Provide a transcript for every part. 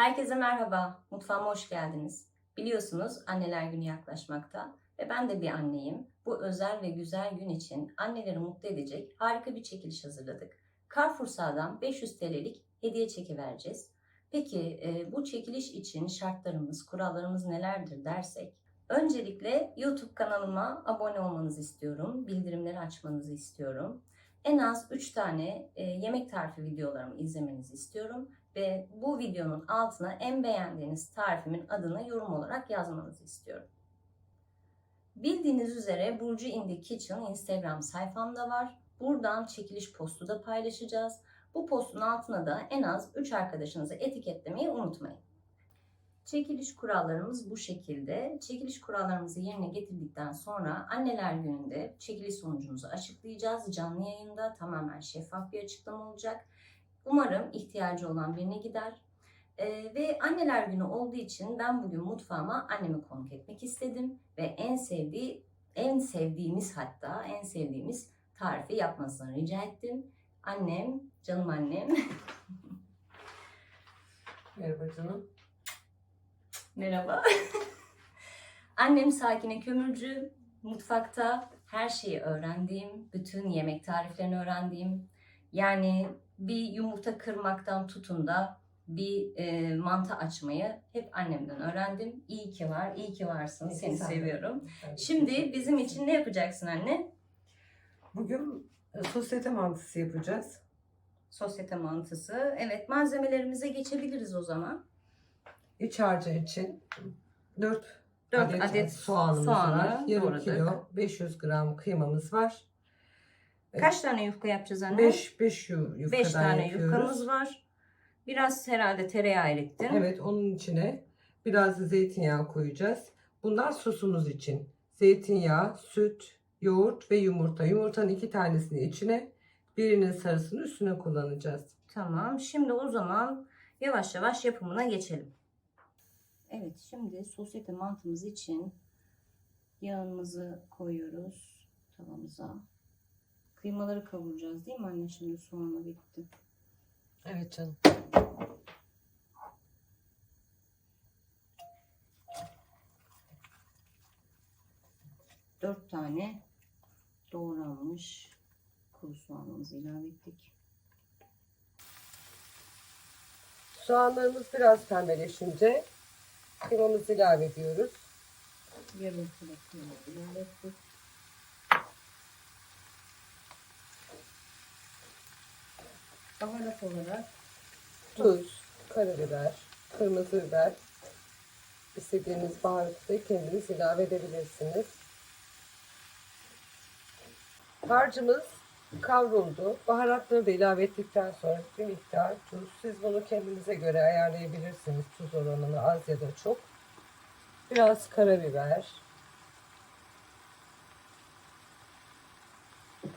Herkese merhaba, mutfağıma hoş geldiniz. Biliyorsunuz anneler günü yaklaşmakta ve ben de bir anneyim. Bu özel ve güzel gün için anneleri mutlu edecek harika bir çekiliş hazırladık. Carrefour'dan 500 TL'lik hediye çeki vereceğiz. Peki e, bu çekiliş için şartlarımız, kurallarımız nelerdir dersek, öncelikle YouTube kanalıma abone olmanızı istiyorum, bildirimleri açmanızı istiyorum. En az 3 tane e, yemek tarifi videolarımı izlemenizi istiyorum ve bu videonun altına en beğendiğiniz tarifimin adını yorum olarak yazmanızı istiyorum. Bildiğiniz üzere Burcu in the Kitchen Instagram sayfamda var. Buradan çekiliş postu da paylaşacağız. Bu postun altına da en az 3 arkadaşınızı etiketlemeyi unutmayın. Çekiliş kurallarımız bu şekilde. Çekiliş kurallarımızı yerine getirdikten sonra anneler gününde çekiliş sonucumuzu açıklayacağız. Canlı yayında tamamen şeffaf bir açıklama olacak. Umarım ihtiyacı olan birine gider. Ee, ve anneler günü olduğu için ben bugün mutfağıma annemi konuk etmek istedim ve en sevdiği en sevdiğimiz hatta en sevdiğimiz tarifi yapmasını rica ettim. Annem, canım annem. Merhaba canım. Merhaba. Annem Sakine Kömürcü. Mutfakta her şeyi öğrendiğim, bütün yemek tariflerini öğrendiğim, yani bir yumurta kırmaktan tutun da bir e, mantı açmayı hep annemden öğrendim. İyi ki var, iyi ki varsın. Ki Seni seviyorum. De Şimdi bizim için ne yapacaksın anne? Bugün e, sosyete mantısı yapacağız. Sosyete mantısı. Evet, malzemelerimize geçebiliriz o zaman. İç harcı için 4 4 adet, adet, soğanımız soğanı var. Yarım doğradık. kilo 500 gram kıymamız var. Kaç tane yufka yapacağız anne? 5 5 yufkadan 5 tane yapıyoruz. yufkamız var. Biraz herhalde tereyağı erittim. Evet onun içine biraz da zeytinyağı koyacağız. Bunlar sosumuz için. Zeytinyağı, süt, yoğurt ve yumurta. Yumurtanın iki tanesini içine, birinin sarısını üstüne kullanacağız. Tamam. Şimdi o zaman yavaş yavaş yapımına geçelim. Evet, şimdi sosyete mantımız için yağımızı koyuyoruz tavamıza. Kıymaları kavuracağız değil mi anne? Şimdi soğanla bitti. Evet canım. Dört tane doğranmış kuru soğanımızı ilave ettik. Soğanlarımız biraz pembeleşince kıymamızı ilave ediyoruz. Yarım kilo kıyma ilave ettik. Baharat olarak Tuz, karabiber, kırmızı biber. İstediğiniz baharatı kendiniz ilave edebilirsiniz. Harcımız kavruldu. Baharatları da ilave ettikten sonra bir miktar tuz. Siz bunu kendinize göre ayarlayabilirsiniz. Tuz oranını az ya da çok. Biraz karabiber.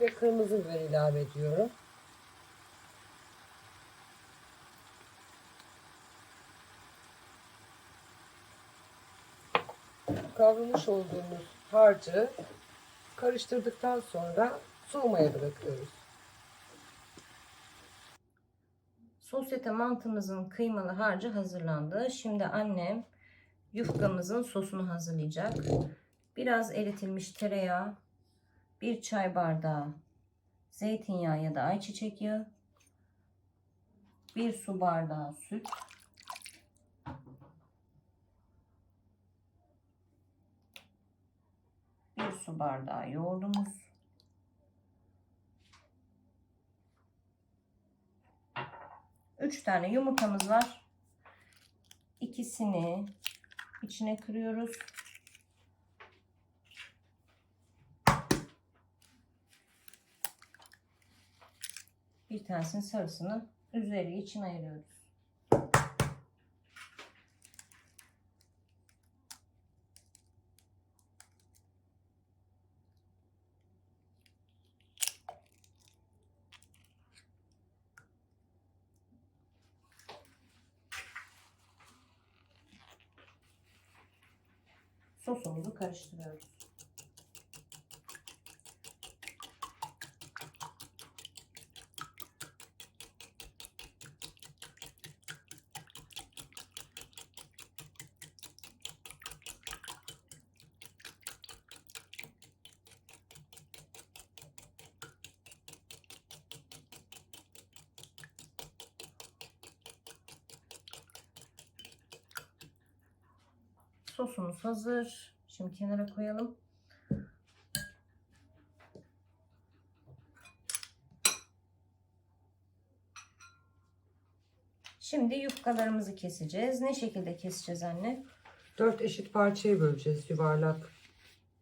Ve kırmızı biber ilave ediyorum. Kavrulmuş olduğumuz harcı karıştırdıktan sonra soğumaya bırakıyoruz. Sosyete mantımızın kıymalı harcı hazırlandı. Şimdi annem yufkamızın sosunu hazırlayacak. Biraz eritilmiş tereyağı, bir çay bardağı zeytinyağı ya da ayçiçek yağı, bir su bardağı süt, bir su bardağı yoğurdumuz, Üç tane yumurtamız var. İkisini içine kırıyoruz. Bir tanesinin sarısını üzeri için ayırıyoruz. Sosumuzu karıştırıyoruz. Sosumuz hazır. Şimdi kenara koyalım. Şimdi yufkalarımızı keseceğiz. Ne şekilde keseceğiz anne? 4 eşit parçaya böleceğiz yuvarlak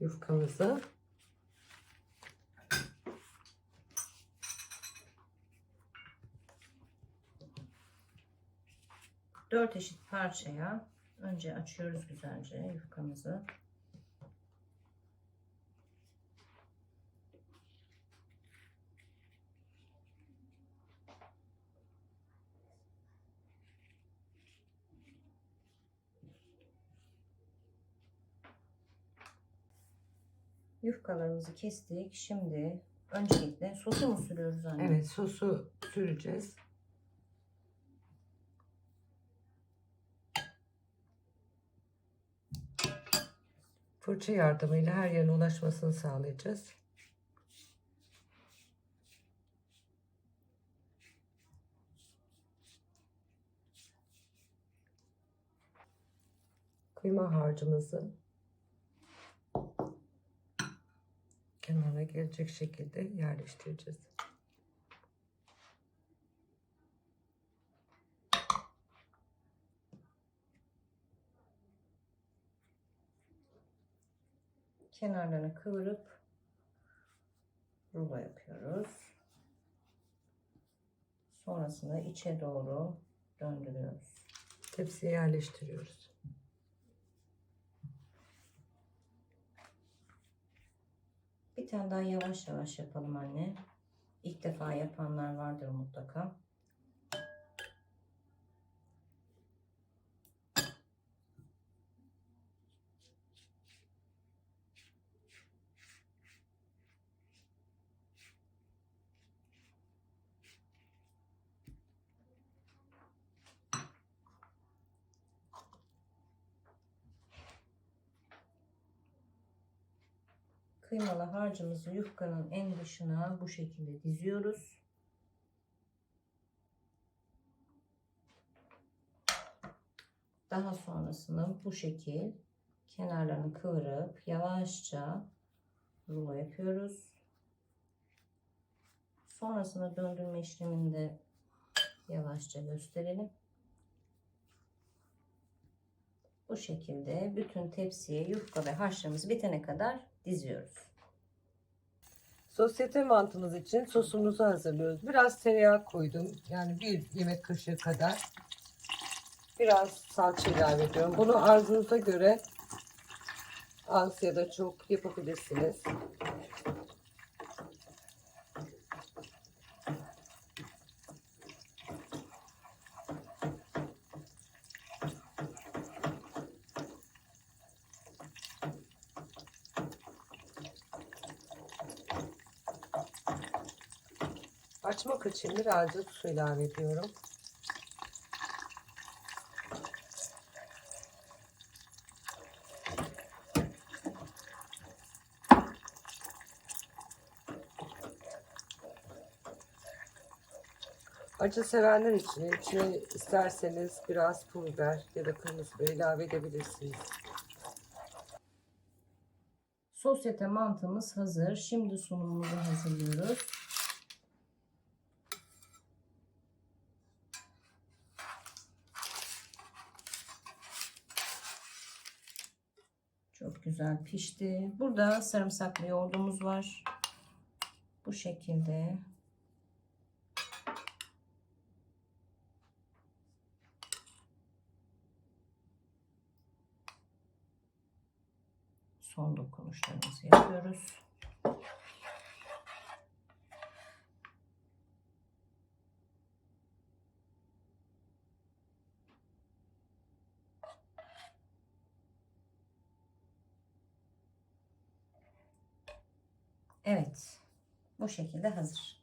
yufkamızı. Dört eşit parçaya önce açıyoruz güzelce yufkamızı. Yufkalarımızı kestik. Şimdi öncelikle sosu mu sürüyoruz anne? Evet sosu süreceğiz. Fırça yardımıyla her yerine ulaşmasını sağlayacağız. Kıyma harcımızı kenara gelecek şekilde yerleştireceğiz. Kenarlarını kıvırıp rulo yapıyoruz. Sonrasında içe doğru döndürüyoruz. Tepsiye yerleştiriyoruz. Bir tane daha yavaş yavaş yapalım anne. İlk defa yapanlar vardır mutlaka. Kıymalı harcımızı yufkanın en dışına bu şekilde diziyoruz. Daha sonrasında bu şekil kenarlarını kıvırıp yavaşça rulo yapıyoruz. Sonrasında döndürme işlemini de yavaşça gösterelim. Bu şekilde bütün tepsiye yufka ve harçlarımız bitene kadar diziyoruz. Sosyete mantımız için sosumuzu hazırlıyoruz. Biraz tereyağı koydum. Yani bir yemek kaşığı kadar. Biraz salça ilave ediyorum. Bunu arzunuza göre az ya da çok yapabilirsiniz. Açmak için birazcık su ilave ediyorum. Acı sevenler için içine isterseniz biraz pul biber ya da kırmızı biber ilave edebilirsiniz. Sosyete mantımız hazır. Şimdi sunumumuzu hazırlıyoruz. Güzel pişti. Burada sarımsaklı yoğurdumuz var. Bu şekilde. Son dokunuşlarımızı yapıyoruz. Evet. Bu şekilde hazır.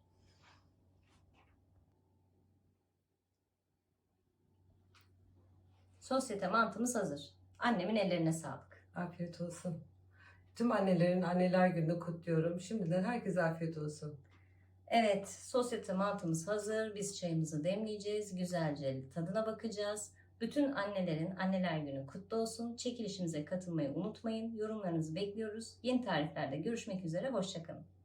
Sosyete mantımız hazır. Annemin ellerine sağlık. Afiyet olsun. Tüm annelerin anneler gününü kutluyorum. Şimdiden herkese afiyet olsun. Evet, sosyete mantımız hazır. Biz çayımızı demleyeceğiz. Güzelce tadına bakacağız. Bütün annelerin anneler günü kutlu olsun. Çekilişimize katılmayı unutmayın. Yorumlarınızı bekliyoruz. Yeni tariflerde görüşmek üzere. Hoşçakalın.